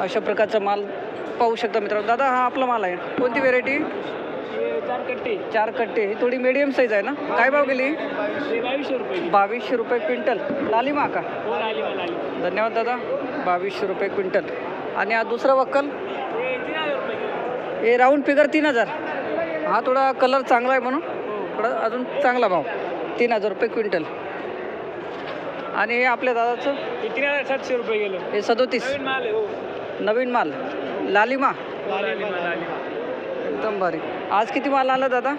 अशा प्रकारचा माल पाहू शकता मित्रांनो. दादा हा आपला माल आहे. कोणती व्हेरायटी चार कट्टे चार कट्टे ही थोडी मीडियम साईज आहे ना? काय भाव गेली? बावीसशे रुपये. बावीसशे रुपये क्विंटल. लालिमा का? हो धन्यवाद दादा. बावीसशे रुपये क्विंटल. आणि हा दुसरा वक्कल? हे तीन हजार रुपये हे राऊंड फिगर तीन हजार. हा थोडा कलर चांगला आहे म्हणून. थोडा अजून चांगला भाव. तीन हजार रुपये क्विंटल. आणि हे आपल्या दादाचं? हे तीन हजार सातशे रुपये गेलं हे सदोतीस. नवीन माल. लालिमा. एकदम भारी. आज किती माल आला दादा?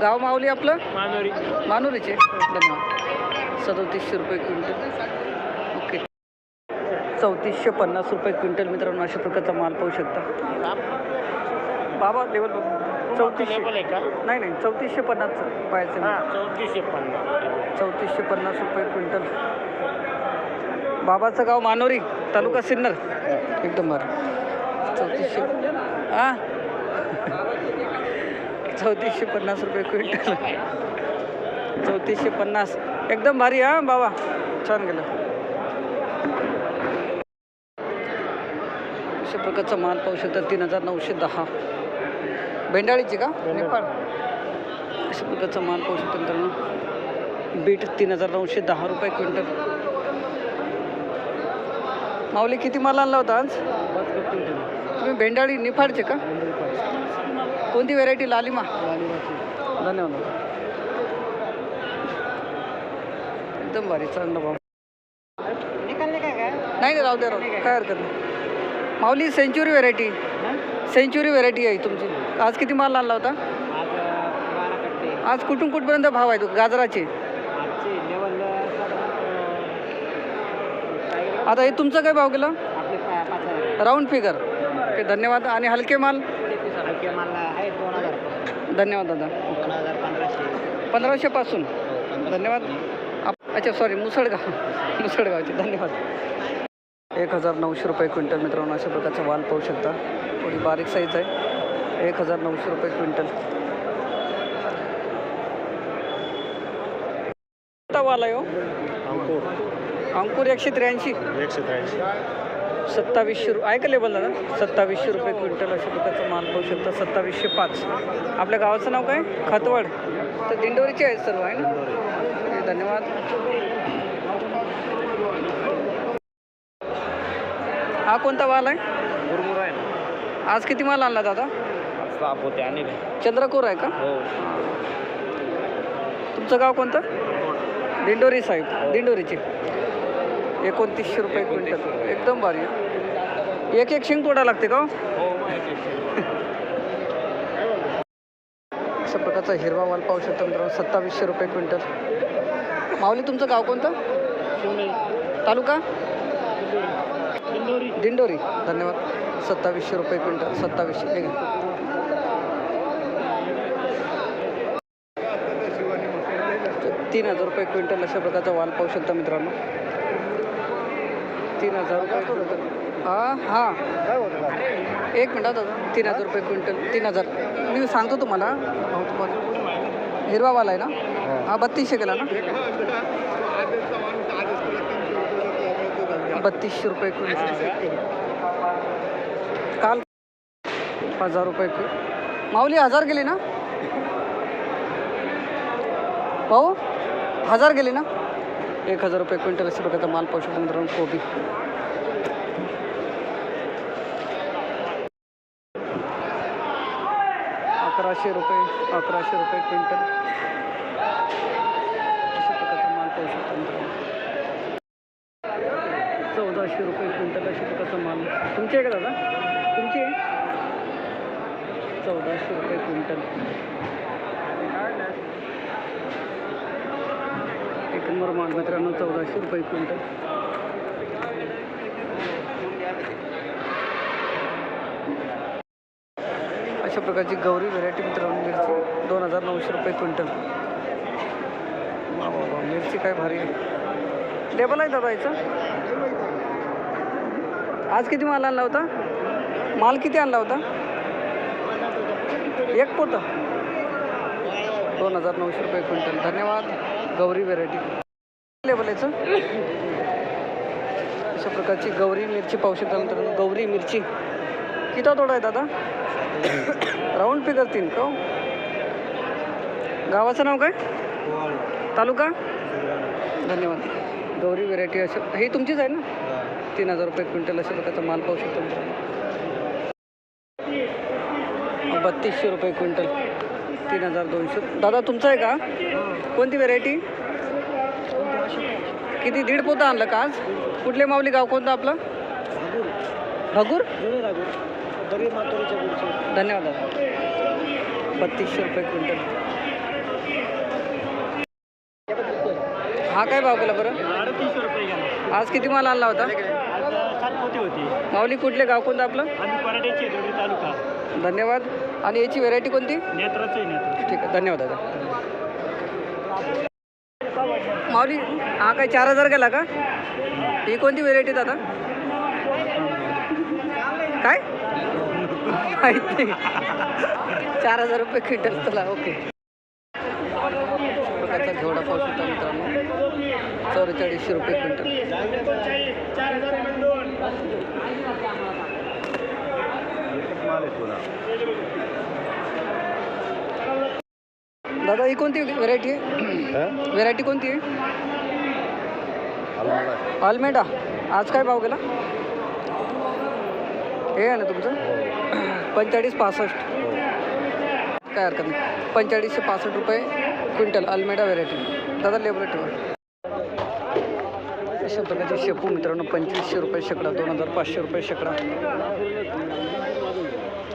गाव माऊली आपलं? मानोरी मानुरीचे. धन्यवाद. सदोतीसशे रुपये क्विंटल. ओके. चौतीसशे पन्नास रुपये क्विंटल मित्रांनो अशा प्रकारचा माल पाहू शकता. बाबा लेवल चौतीसशे. नाही नाही. चौतीसशे पन्नासचं पाहायचं हां चौतीसशे पन्नास. चौतीसशे पन्नास रुपये क्विंटल. बाबाचं गाव मानोरी तालुका सिन्नर. एकदम बरं चौतीसशे. हां? चौतीसशे पन्नास रुपये क्विंटल. चौतीसशे पन्नास. एकदम भारी हां बाबा. छान गेलं. अशा प्रकारचा माल पाहू शकता तीन हजार नऊशे दहा. भेंडाळीची का? नेपाळ. अशा प्रकारचा माल पाहू शकता मित्रांनो बीट तीन हजार नऊशे दहा रुपये क्विंटल. माऊली किती माल आणला होता आज? तुम्ही भेंडाळी निफाडचे का? कोणती व्हेरायटी लालिमा धन्यवाद एकदम भारी चांगला भाऊ नाही नाही राहू द्या राहू काय हरकत नाही. Mauli century variety century variety आहे तुमची. आज किती माल आणला होता? आज कुठून कुठपर्यंत भाव आहे तो? गाजराचे आजचे लेवल आता हे तुमचं काय भाव गेलं? राऊंड फिगर ओके धन्यवाद. आणि हलके माल? हलके माल आहे दोन हजार धन्यवाद दादा. पंधराशेपासून धन्यवाद. आप अच्छा सॉरी मुसळगाव. मुसळगावचे. धन्यवाद. एक हजार नऊशे रुपये क्विंटल मित्रांनो अशा प्रकारचा वाल पाहू शकता. थोडी बारीक साईज आहे. एक हजार नऊशे रुपये क्विंटल. वाल आहे हो. अंकुर. एकशे त्र्याऐंशी. एकशे त्र्याऐंशी. सत्तावीसशे रुपये आहे का लेबल दादा सत्तावीसशे रुपये क्विंटल अशा प्रकारचा माल पाहू शकता. सत्तावीसशे पाच. आपल्या गावाचं नाव काय? खतवड. तर दिंडोरीचे आहेत सर्व आहे ना? धन्यवाद. हा कोणता माल आहे? मुरमुरा आहे ना. आज किती माल आणला दादा? साप होते आणि चंद्रकोर आहे का? हो. तुमचं गाव कोणतं? दिंडोरी साहेब दिंडोरीचे. एकोणतीसशे रुपये क्विंटल. एकदम भारी. आहे. एक एक शेंग तोडा लागते का हो? हो अशा प्रकारचा हिरवा माल पाहू शकता मित्रांनो सत्तावीसशे रुपये क्विंटल. माऊली तुमचं गाव कोणतं? तालुका? दिंडोरी. धन्यवाद. सत्तावीसशे रुपये क्विंटल. सत्तावीसशे हे घ्या. तीन हजार रुपये क्विंटल अशा प्रकारचा वाल पाहू शकता मित्रांनो. तीन हजार रुपये हां हां. एक मिनटात दादा. तीन हजार रुपये क्विंटल. तीन हजार. मी सांगतो तुम्हाला. हिरवा वाला आहे ना? हा बत्तीसशे केला ना? बत्तीसशे रुपये क्विंटल. काल हजार रुपये माऊली हजार गेली ना? भाऊ? हजार गेली ना? एक हजार रुपये क्विंटल असे बघा माल पाहू शकतो मित्रांनो कोबी. अकराशे रुपये अकराशे रुपये क्विंटल. अशा प्रकारचा माल पाहू शकतो मित्रांनो. चौदाशे रुपये क्विंटल अशा प्रकारचा माल. तुमची आहे का दादा? तुमची आहे? चौदाशे रुपये क्विंटल. एक माल मित्रांनो चौदाशे रुपये क्विंटल. अशा प्रकारची गौरी व्हेरायटी मित्रांनो मिरची दोन हजार नऊशे रुपये क्विंटल. वा वा वा मिरची काय भारी आहे. लेबल आहे दादा याचं? आज किती माल आणला होता? माल किती आणला होता? एक पोतं. दोन हजार नऊशे रुपये क्विंटल. धन्यवाद गौरी व्हेरायटी लेबल अशा प्रकारची गौरी मिरची पाहू शकता मित्रांनो. गौरी मिरची. किती तोडा आहे दादा? राऊंड पे तीन का हो? गावाचं नाव काय? तालुका? धन्यवाद. गौरी व्हेरायटी अशा हे तुमचीच आहे ना? तीन हजार रुपये क्विंटल अशा प्रकारचा माल पाहू शकतो मित्रांनो. बत्तीसशे रुपये क्विंटल. तीन हजार दोनशे. दादा तुमचं आहे का? कोणती व्हेरायटी किती दीड पोतं आणलं का आज? कुठले माऊली गाव कोणतं आपलं? भगूर? धन्यवाद दादा. बत्तीसशे रुपये क्विंटल. हा काय भाव केला बरं? आज किती माल आणला होता? माऊली कुठले गाव कोणतं आपलं? धन्यवाद. आणि याची व्हेरायटी कोणती? नेत्राचं आहे नेत्र. ठीक आहे धन्यवाद दादा. माऊली हा काय चार हजार गेला का? ही कोणती व्हेरायटी दादा? काय? माहीत चार हजार रुपये क्विंटल तुला ओके. प्रकारचा घेवडा पाहू शकता मित्रांनो. चौवेचाळीसशे रुपये क्विंटल. दादा ही कोणती व्हेरायटी आहे? व्हेरायटी कोणती आहे? आलमेडा. आज काय भाव गेला? हे आहे ना तुमचं? पंचेचाळीस पासष्ट. काय हरकत नाही. पंचेचाळीसशे पासष्ट रुपये क्विंटल अल्मेडा व्हेरायटी दादा लेबर ठेवा अशा प्रकारचे शेपू मित्रांनो पंचवीसशे रुपये शेकडा दोन हजार पाचशे रुपये शेकडा.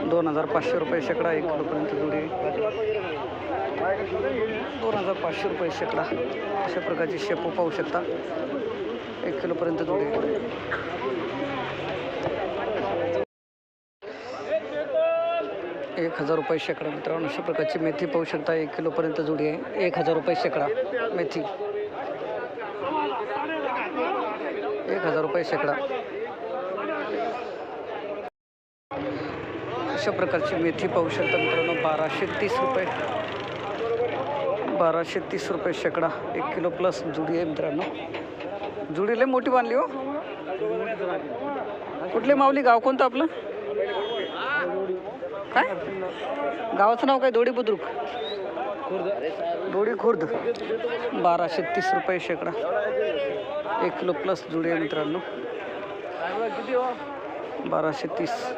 दोन हजार पाचशे रुपये शेकडा एक किलोपर्यंत जुडी दोन हजार पाचशे रुपये शेकडा. अशा प्रकारचे शेपू पाहू शकता. एक किलोपर्यंत जुडी. एक हजार रुपये शेकडा मित्रांनो अशा प्रकारची मेथी पाहू शकता. एक किलोपर्यंत जुडी आहे. एक हजार रुपये शेकडा मेथी. एक हजार रुपये शेकडा. अशा प्रकारची मेथी पाहू शकता मित्रांनो बाराशे तीस रुपये. बाराशे तीस रुपये शेकडा एक किलो प्लस जुडी आहे मित्रांनो. जुडी लय मोठी बांधली हो. कुठले माऊली गाव कोणतं आपलं? काय? गावाचं नाव काय? दोडी बुद्रुक. दोडी खुर्द. बाराशे तीस रुपये शेकडा. एक किलो प्लस जुडी आहे मित्रांनो. बाराशे तीस.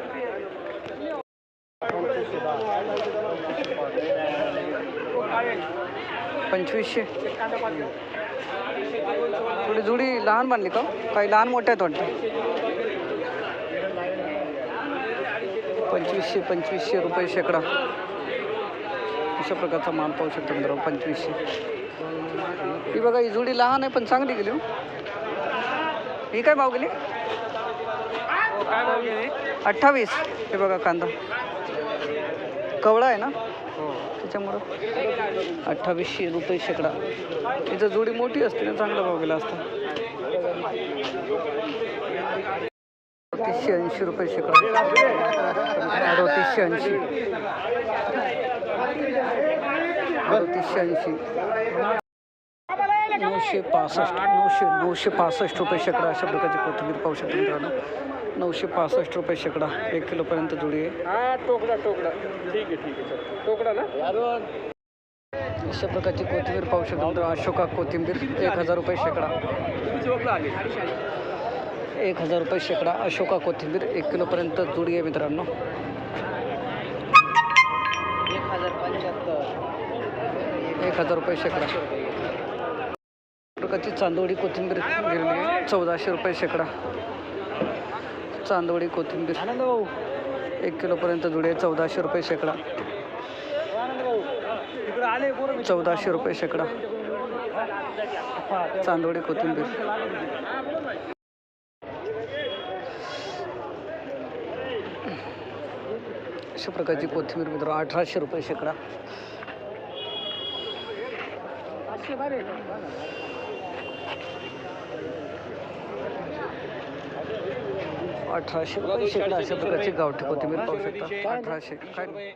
पंचवीसशे. थोडी जुडी लहान बांधली का हो? काही लहान मोठ्या आहेत वाटतं. पंचवीसशे पंचवीसशे रुपये शेकडा. अशा प्रकारचा माल पाहू शकतो मित्रांनो पंचवीसशे. ही बघा ही जुडी लहान आहे पण चांगली गेली हो. ही काय भाव गेली? अठ्ठावीस. हे बघा कांदा. कवळा आहे ना? त्याच्यामुळं अठ्ठावीसशे रुपये शेकडा. त्याचं जोडी मोठी असते ना चांगला भाव गेला असता. अडतीसशे ऐंशी रुपये शेकडा. अडतीसशे ऐंशी. अडतीसशे ऐंशी. नऊशे पासष्ट. नऊशे नऊशे पासष्ट रुपये शेकडा अशा प्रकारची कोथिंबीर पाहू शकतो मित्रांनो. नऊशे पासष्ट रुपये शेकडा. एक किलोपर्यंत जुडी आहे. हा टोकडा टोकडा. ठीक आहे ठीक आहे. सर टोकडा ना? अशा प्रकारची कोथिंबीर पाहू शकतो मित्रांनो. अशोका कोथिंबीर एक हजार रुपये शेकडा. एक हजार रुपये शेकडा. अशोका कोथिंबीर एक किलोपर्यंत जुडी आहे मित्रांनो. एक हजार रुपये शेकडा. प्रकारची चांदोडी कोथिंबीर आहे चौदाशे रुपये शेकडा. चांदोडी कोथिंबीर. एक किलोपर्यंत जुडी चौदाशे रुपये शेकडा. चौदाशे रुपये शेकडा. चांदोडी कोथिंबीर. अशा प्रकारची कोथिंबीर मित्र अठराशे रुपये शेकडा. अठराशे रुपये शेकडा अशा प्रकारची गावठी कोथिंबीर पाहू शकता. अठराशे काय